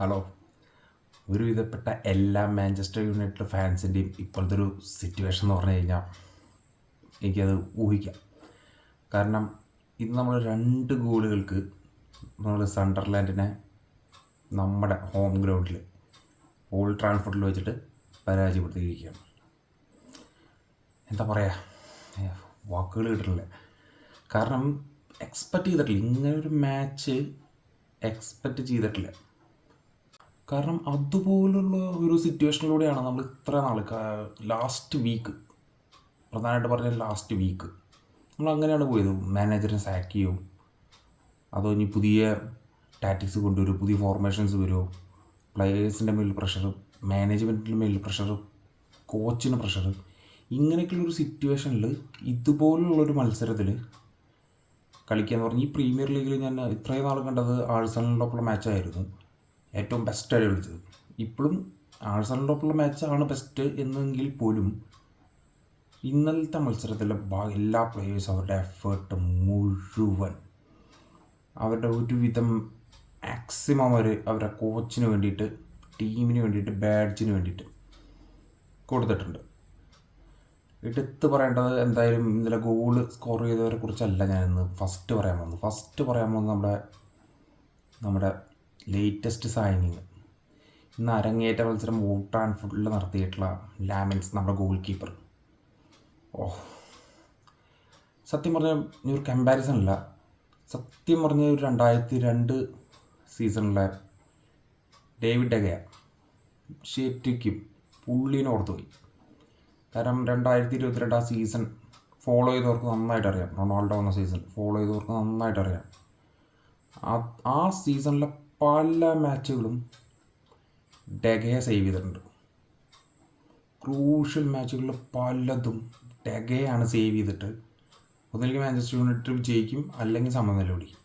Hello. ഒരുവിധപ്പെട്ട എല്ലാ Manchester United ഫാൻസിന്റെയും ഇപ്പോഴത്തെ ഒരു സിറ്റുവേഷൻ എന്ന് പറഞ്ഞു കഴിഞ്ഞാൽ എനിക്കത് ഊഹിക്കാം. കാരണം ഇന്ന് നമ്മൾ രണ്ട് ഗോളുകൾക്ക് നമ്മൾ സണ്ടർലാൻഡിനെ നമ്മുടെ ഹോം ഗ്രൗണ്ടിൽ ഓൾഡ് ട്രാൻസ്ഫോർട്ടിൽ വെച്ചിട്ട് പരാജയപ്പെടുത്തിയിരിക്കുകയാണ്. എന്താ പറയുക വാക്കുകൾ കിട്ടില്ല കാരണം എക്സ്പെക്റ്റ് ചെയ്തിട്ടില്ല. ഇങ്ങനൊരു മാച്ച് എക്സ്പെക്റ്റ് ചെയ്തിട്ടില്ല. കാരണം അതുപോലുള്ള ഒരു സിറ്റുവേഷനിലൂടെയാണ് നമ്മൾ ഇത്ര നാൾ ലാസ്റ്റ് വീക്ക് പ്രധാനമായിട്ട് പറഞ്ഞ ലാസ്റ്റ് വീക്ക് നമ്മൾ അങ്ങനെയാണ് പോയത്. മാനേജറിനെ സാക്ക് ചെയ്യും. അതോ ഇനി പുതിയ ടാറ്റിക്സ് കൊണ്ടുവരും പുതിയ ഫോർമേഷൻസ് വരുമോ പ്ലെയേഴ്സിന്റെ മേലിൽ പ്രഷർ മാനേജ്മെന്റിന്റെ മേലിൽ പ്രഷർ കോച്ചിന് പ്രഷർ ഇങ്ങനെയൊക്കെയുള്ളൊരു സിറ്റുവേഷനിൽ ഇതുപോലുള്ളൊരു മത്സരത്തിൽ കളിക്കുക എന്ന് പറഞ്ഞാൽ ഈ പ്രീമിയർ ലീഗിൽ ഞാൻ ഇത്രയും നാൾ കണ്ടത് ആഴ്സണലിനൊപ്പമുള്ള മാച്ചായിരുന്നു ഏറ്റവും ബെസ്റ്റായിട്ട് കളിച്ചത്. ഇപ്പോഴും ആഴ്സണലിനൊപ്പമുള്ള മാച്ചാണ് ബെസ്റ്റ് എന്നെങ്കിൽ പോലും ഇന്നലത്തെ മത്സരത്തിലെ എല്ലാ പ്ലേയേഴ്സും അവരുടെ എഫേർട്ട് മുഴുവൻ അവരുടെ ഒരുവിധം മാക്സിമം അവർ അവരുടെ കോച്ചിന് വേണ്ടിയിട്ട് ടീമിന് വേണ്ടിയിട്ട് ബാഡ്ജിന് വേണ്ടിയിട്ട് കൊടുത്തിട്ടുണ്ട്. എടുത്ത് പറയേണ്ടത് എന്തായാലും ഇന്നലെ ഗോൾ സ്കോർ ചെയ്തവരെ കുറിച്ചല്ല ഞാനിന്ന് ഫസ്റ്റ് പറയാൻ പോകുന്നത്. ഫസ്റ്റ് പറയാൻ പോകുന്നത് നമ്മുടെ നമ്മുടെ ലേറ്റസ്റ്റ് സൈനിങ് ഇന്ന് അരങ്ങേറ്റ മത്സരം ഫുഡിൽ നടത്തിയിട്ടുള്ള ലാമിൻസ് നമ്മുടെ ഗോൾ കീപ്പർ ഓ. സത്യം പറഞ്ഞാൽ ഇനി ഒരു കമ്പാരിസൺ അല്ല. സത്യം പറഞ്ഞ ഒരു രണ്ടായിരത്തി രണ്ട് സീസണിലെ ഡേവിഡ് ഡഗയ ശരിക്കും പുള്ളീനെ ഓർത്തുപോയി കാരണം രണ്ടായിരത്തി ഇരുപത്തിരണ്ട് ആ സീസൺ ഫോളോ ചെയ്തവർക്ക് നന്നായിട്ട് അറിയാം. റൊണാൾഡോ എന്ന സീസൺ ഫോളോ ചെയ്തവർക്ക് നന്നായിട്ട് അറിയാം. ആ സീസണിലെ പല മാച്ചുകളും ഡെഗയെ സേവ് ചെയ്തിട്ടുണ്ട്. ക്രൂഷ്യൽ മാച്ചുകളിൽ പലതും ഡെഗയാണ് സേവ് ചെയ്തിട്ട്. ഒന്നിലേക്ക് മാഞ്ചസ്റ്റർ യുണൈറ്റഡ് ജയിക്കും അല്ലെങ്കിൽ സമനില പിടിക്കും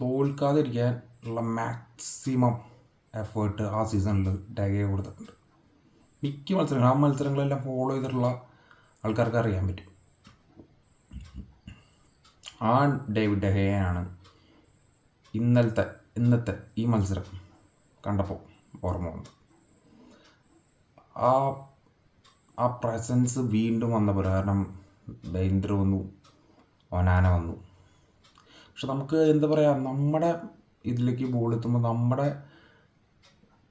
തോൽക്കാതിരിക്കാൻ ഉള്ള മാക്സിമം എഫേർട്ട് ആ സീസണിൽ ഡെഗയെ കൊടുത്തിട്ടുണ്ട്. മിക്ക മത്സരങ്ങൾ ആ മത്സരങ്ങളെല്ലാം ഫോളോ ചെയ്തിട്ടുള്ള ആൾക്കാർക്ക് അറിയാൻ പറ്റും. ആ ഡേവിഡ് ഡെഹയാണ് ഇന്നലത്തെ ഇന്നത്തെ ഈ മത്സരം കണ്ടപ്പോൾ ഓർമ്മ വന്നത്. ആ ആ പ്രസൻസ് വീണ്ടും വന്നപ്പോൾ കാരണം ദൈന്ദ്ര വന്നു ഒനാന വന്നു. പക്ഷെ നമുക്ക് എന്താ പറയുക നമ്മുടെ ഇതിലേക്ക് ബോൾ എത്തുമ്പോൾ നമ്മുടെ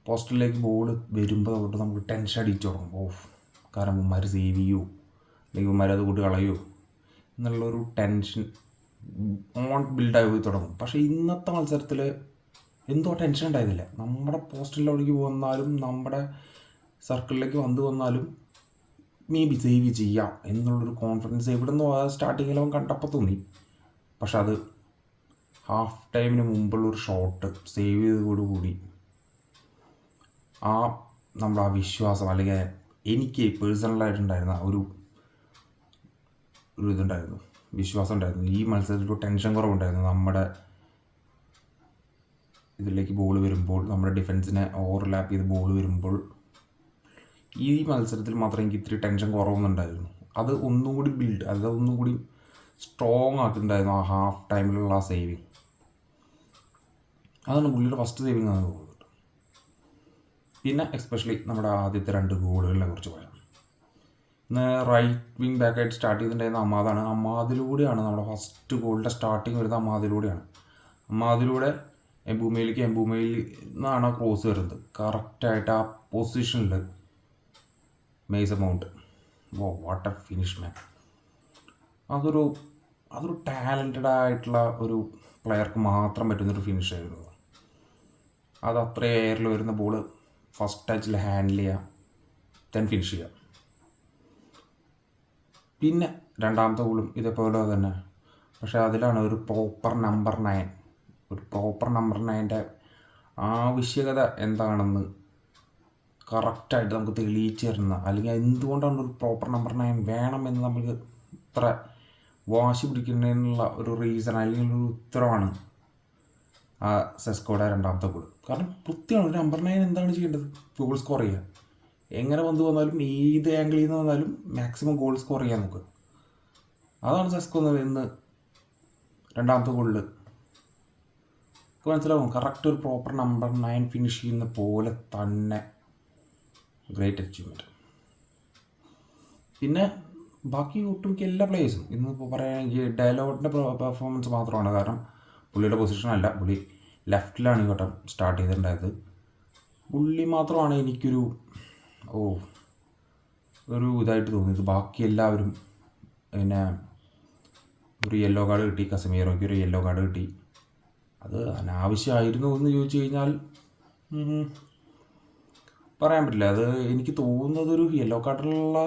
പോസ്റ്റിലേക്ക് ബോൾ വരുമ്പോൾ തൊട്ട് നമുക്ക് ടെൻഷൻ അടിച്ചു തുടങ്ങും. ഓഫ് കാരണം ഉമ്മാർ സേവ് ചെയ്യൂ അല്ലെങ്കിൽ ഉമ്മാർ അത് കൂട്ടി കളയൂ എന്നുള്ളൊരു ടെൻഷൻ ഓൺ ബിൽഡായി പോയി തുടങ്ങും. പക്ഷേ ഇന്നത്തെ മത്സരത്തിൽ എന്തോ ടെൻഷൻ ഉണ്ടായിരുന്നില്ല. നമ്മുടെ പോസ്റ്റിലോടേക്ക് വന്നാലും നമ്മുടെ സർക്കിളിലേക്ക് വന്നു വന്നാലും മേ ബി സേവ് ചെയ്യാം എന്നുള്ളൊരു കോൺഫിഡൻസ് എവിടെ നിന്ന് സ്റ്റാർട്ടിങ്ങിൽ അവൻ കണ്ടപ്പോൾ തോന്നി. പക്ഷെ അത് ഹാഫ് ടൈമിന് മുമ്പുള്ള ഒരു ഷോട്ട് സേവ് ചെയ്തതോടുകൂടി ആ നമ്മുടെ ആ വിശ്വാസം അല്ലെങ്കിൽ എനിക്ക് പേഴ്സണലായിട്ടുണ്ടായിരുന്ന ഒരു ഒരു ഇതുണ്ടായിരുന്നു. വിശ്വാസം ഉണ്ടായിരുന്നു. ഈ മത്സരത്തിൽ ടെൻഷൻ കുറവുണ്ടായിരുന്നു. നമ്മുടെ ഇതിലേക്ക് ബോൾ വരുമ്പോൾ നമ്മുടെ ഡിഫൻസിനെ ഓവർലാപ്പ് ചെയ്ത് ബോൾ വരുമ്പോൾ ഈ മത്സരത്തിൽ മാത്രം എനിക്ക് ഇത്തിരി ടെൻഷൻ കുറവൊന്നുണ്ടായിരുന്നു. അത് ഒന്നും കൂടി ബിൽഡ് അത് ഒന്നും കൂടി സ്ട്രോങ് ആക്കിയിട്ടുണ്ടായിരുന്നു ആ ഹാഫ് ടൈമിലുള്ള ആ സേവിങ് അതാണ് പുള്ളിയുടെ ഫസ്റ്റ് സേവിങ് ആണ് തോന്നുന്നത് പിന്നെ എക്സ്പെഷ്യലി നമ്മുടെ ആദ്യത്തെ രണ്ട് ഗോളുകളെ കുറിച്ച് പറയാം. ഇന്ന് റൈറ്റ് വിങ് ബാക്കായിട്ട് സ്റ്റാർട്ട് ചെയ്തിട്ടുണ്ടായിരുന്ന അമ്മാദാണ്. അമ്മാദിലൂടെയാണ് നമ്മുടെ ഫസ്റ്റ് ഗോളിന്റെ സ്റ്റാർട്ടിങ് വരുന്നത് അമ്മാദിലൂടെയാണ്. അമ്മാദിലൂടെ എംബൂമയിലേക്ക് എംബൂമയിൽ നിന്നാണ് ആ ക്രോസ് വരുന്നത്. കറക്റ്റായിട്ട് ആ പൊസിഷനിൽ Mason Mount oh what a finish man അതൊരു അതൊരു ടാലന്റഡ് ആയിട്ടുള്ള ഒരു പ്ലെയർക്ക് മാത്രം പറ്റുന്നൊരു ഫിനിഷ് ആയിരുന്നു അത്. അത്ര എയറിൽ വരുന്ന ബോൾ ഫസ്റ്റ് ടച്ചിൽ ഹാൻഡിൽ ചെയ്യുക ദെൻ ഫിനിഷ് ചെയ്യുക പിന്നെ രണ്ടാമത്തെ ഗോളും ഇതേപോലെ തന്നെ. പക്ഷേ അതിലാണ് ഒരു പ്രോപ്പർ നമ്പർ നയൻ ഒരു പ്രോപ്പർ നമ്പർ നയന്റെ ആവശ്യകത എന്താണെന്ന് കറക്റ്റായിട്ട് നമുക്ക് തെളിയിച്ചു തരുന്ന അല്ലെങ്കിൽ എന്തുകൊണ്ടാണ് ഒരു പ്രോപ്പർ നമ്പർ നയൻ വേണമെന്ന് നമുക്ക് ഇത്ര വാശി പിടിക്കുന്നതിനുള്ള ഒരു റീസൺ അല്ലെങ്കിൽ ഒരു ഉത്തരവാണ് ആ സെസ്കോയുടെ രണ്ടാമത്തെ ഗോൾ കാരണം ഒരു നമ്പർ നയൻ എന്താണ് ചെയ്യേണ്ടത്? ഗോൾ സ്കോർ ചെയ്യുക. എങ്ങനെ വന്നു വന്നാലും ഏത് ആംഗിളിൽ നിന്ന് വന്നാലും മാക്സിമം ഗോൾ സ്കോർ ചെയ്യാൻ നോക്കുക അതാണ് സെസ്കോ എന്ന് രണ്ടാമത്തെ ഗോളിൽ എനിക്ക് മനസ്സിലാവും കറക്റ്റ് ഒരു പ്രോപ്പർ നമ്പർ നയൻ ഫിനിഷ് ചെയ്യുന്ന പോലെ തന്നെ ഗ്രേറ്റ് അച്ചീവ്മെന്റ് പിന്നെ ബാക്കി ഒട്ടുമിക്ക എല്ലാ പ്ലേയേഴ്സും ഇന്നിപ്പോൾ പറയുകയാണെങ്കിൽ ഡയലോഗിന്റെ പെർഫോമൻസ് മാത്രമാണ്. കാരണം പുള്ളിയുടെ പൊസിഷൻ അല്ല. പുള്ളി ലെഫ്റ്റിലാണ് ഈ വട്ടം സ്റ്റാർട്ട് ചെയ്തിട്ടുണ്ടായത്. പുള്ളി മാത്രമാണ് എനിക്കൊരു ഓ ഒരു ഇതായിട്ട് തോന്നിയത്. ബാക്കി എല്ലാവരും പിന്നെ ഒരു യെല്ലോ കാർഡ് കിട്ടി. കസമീറോയ്ക്ക് ഒരു യെല്ലോ കാർഡ് കിട്ടി. അത് അനാവശ്യമായിരുന്നു എന്ന് ചോദിച്ചു കഴിഞ്ഞാൽ പറയാൻ പറ്റില്ല. അത് എനിക്ക് തോന്നുന്നത് ഒരു യെല്ലോ കാർഡിലുള്ള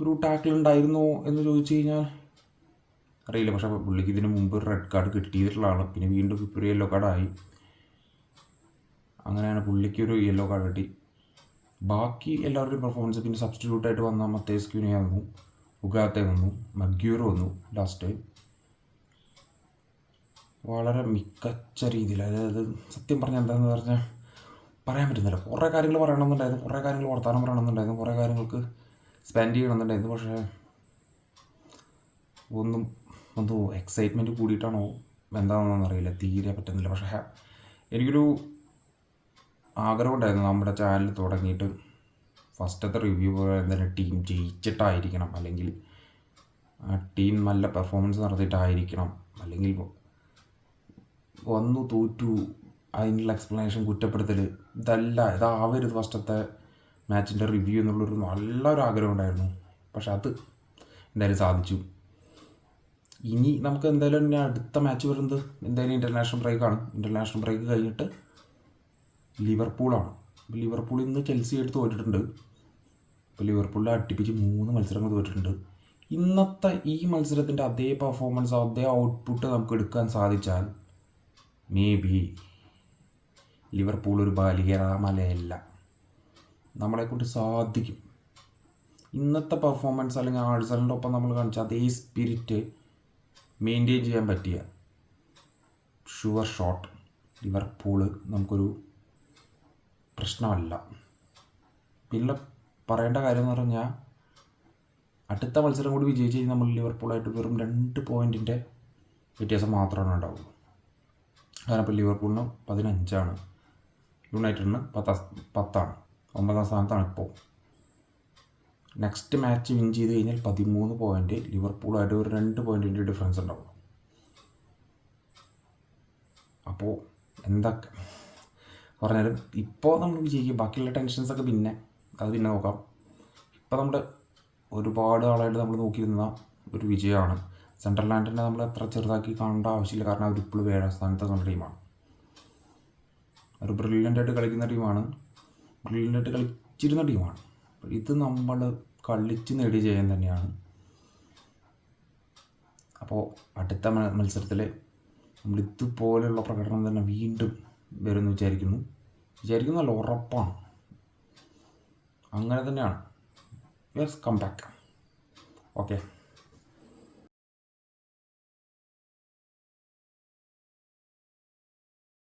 ഒരു ടാക്കിൾ ഉണ്ടായിരുന്നു എന്ന് ചോദിച്ചു കഴിഞ്ഞാൽ അറിയില്ല. പക്ഷേ പുള്ളിക്ക് ഇതിന് മുമ്പ് റെഡ് കാർഡ് കിട്ടിയിട്ടുള്ളതാണ്. പിന്നെ വീണ്ടും ഇപ്പോൾ യെല്ലോ കാർഡായി അങ്ങനെയാണ് പുള്ളിക്ക് ഒരു യെല്ലോ കാർഡ് കിട്ടി. ബാക്കി എല്ലാവരുടെയും പെർഫോമൻസ് പിന്നെ സബ്സ്റ്റിറ്റ്യൂട്ടായിട്ട് വന്ന മത്തേസ് ക്യൂനിയ വന്നു. ഉഗാത്തെ വന്നു. മഗ്യൂർ വന്നു ലാസ്റ്റ് വളരെ മികച്ച രീതിയിൽ അതായത് സത്യം പറഞ്ഞാൽ എന്താണെന്ന് പറഞ്ഞാൽ പറയാൻ പറ്റുന്നില്ല. കുറേ കാര്യങ്ങൾ പറയണമെന്നുണ്ടായിരുന്നു കുറേ കാര്യങ്ങൾ വർത്തമാനം പറയണമെന്നുണ്ടായിരുന്നു കുറേ കാര്യങ്ങൾക്ക് സ്പെൻഡ് ചെയ്യണമെന്നുണ്ടായിരുന്നു. പക്ഷേ ഒന്നും എന്തോ എക്സൈറ്റ്മെന്റ് കൂടിയിട്ടാണോ എന്താണെന്നൊന്നും അറിയില്ല തീരെ പറ്റുന്നില്ല. പക്ഷേ എനിക്കൊരു ആഗ്രഹം ഉണ്ടായിരുന്നു നമ്മുടെ ചാനൽ തുടങ്ങിയിട്ട് ഫസ്റ്റത്തെ റിവ്യൂ എന്തായാലും ടീം ജയിച്ചിട്ടായിരിക്കണം. അല്ലെങ്കിൽ ആ ടീം നല്ല പെർഫോമൻസ് നടത്തിയിട്ടായിരിക്കണം. അല്ലെങ്കിൽ വന്നു തോറ്റു. അതിനുള്ള എക്സ്പ്ലനേഷൻ കുറ്റപ്പെടുത്തൽ ഇതല്ല ഇതാവരുത് ഫസ്റ്റത്തെ മാച്ചിന്റെ റിവ്യൂ എന്നുള്ളൊരു നല്ലൊരു ആഗ്രഹം ഉണ്ടായിരുന്നു. പക്ഷെ അത് എന്തായാലും സാധിച്ചു. ഇനി നമുക്ക് എന്തായാലും ഇനി അടുത്ത മാച്ച് വരുന്നത് എന്തായാലും ഇന്റർനാഷണൽ ബ്രേക്കാണ് ഇന്റർനാഷണൽ ബ്രേക്ക് കഴിഞ്ഞിട്ട് ലിവർപൂളാണ്. ഇപ്പോൾ ലിവർപൂൾ ഇന്ന് ചെൽസി എടുത്ത് തോറ്റിട്ടുണ്ട്. ഇപ്പോൾ ലിവർപൂളിൽ അട്ടിപ്പിച്ച് മൂന്ന് മത്സരങ്ങൾ തോറ്റിട്ടുണ്ട്. ഇന്നത്തെ ഈ മത്സരത്തിന്റെ അതേ പെർഫോമൻസ് അതേ ഔട്ട്പുട്ട് നമുക്ക് എടുക്കാൻ സാധിച്ചാൽ മേ ബി ലിവർപൂൾ ഒരു ബാലികേറാമലയല്ല നമ്മളെക്കൊണ്ട് സാധിക്കും. ഇന്നത്തെ പെർഫോമൻസ് അല്ലെങ്കിൽ ആഴ്സലിന്റെ ഒപ്പം നമ്മൾ കാണിച്ച അതേ സ്പിരിറ്റ് മെയിന്റെയിൻ ചെയ്യാൻ പറ്റിയ ഷുവർ ഷോട്ട് ലിവർപൂൾ നമുക്കൊരു പ്രശ്നമല്ല. പിന്നെ പറയേണ്ട കാര്യം എന്ന് പറഞ്ഞാൽ അടുത്ത മത്സരം കൂടി വിജയിച്ച് കഴിഞ്ഞാൽ നമ്മൾ ലിവർപൂളായിട്ട് വെറും രണ്ട് പോയിന്റിന്റെ വ്യത്യാസം മാത്രമാണ് ഉണ്ടാവുള്ളൂ. ഇപ്പോൾ ലിവർപൂളിന് പതിനഞ്ചാണ്. യുണൈറ്റഡിന് പത്താം പത്താണ്. ഒമ്പതാം സ്ഥാനത്താണ് ഇപ്പോൾ. നെക്സ്റ്റ് മാച്ച് വിൻ ചെയ്ത് കഴിഞ്ഞാൽ പതിമൂന്ന് പോയിന്റ് ലിവർപൂളായിട്ട് ഒരു രണ്ട് പോയിന്റിന്റെ ഡിഫറൻസ് ഉണ്ടാവും. അപ്പോൾ എന്തൊക്കെ? പറഞ്ഞാലും ഇപ്പോൾ നമ്മൾ വിജയിക്കും. ബാക്കിയുള്ള ടെൻഷൻസൊക്കെ പിന്നെ അത് പിന്നെ നോക്കാം. ഇപ്പോൾ നമ്മുടെ ഒരുപാട് ആളായിട്ട് നമ്മൾ നോക്കിയിരുന്ന ഒരു വിജയമാണ് സെൻട്രലാൻഡിനെ നമ്മൾ അത്ര ചെറുതാക്കി കാണേണ്ട ആവശ്യമില്ല. കാരണം അവരിപ്പോഴും ഏഴാം സ്ഥാനത്ത് നല്ല ടീമാണ്. അവർ ബ്രില്യന്റ് ആയിട്ട് കളിക്കുന്ന ടീമാണ്. ബ്രില്യന്റ് ആയിട്ട് കളിച്ചിരുന്ന ടീമാണ്. ഇത് നമ്മൾ കളിച്ച് നേടിയ ജയം തന്നെയാണ്. അപ്പോൾ അടുത്ത മത്സരത്തിൽ നമ്മൾ ഇതുപോലെയുള്ള പ്രകടനം തന്നെ വീണ്ടും വരുമെന്ന് വിചാരിക്കുന്നു. വിചാരിക്കുന്നല്ല ഉറപ്പാണ്. അങ്ങനെ തന്നെയാണ്. Yes come back okay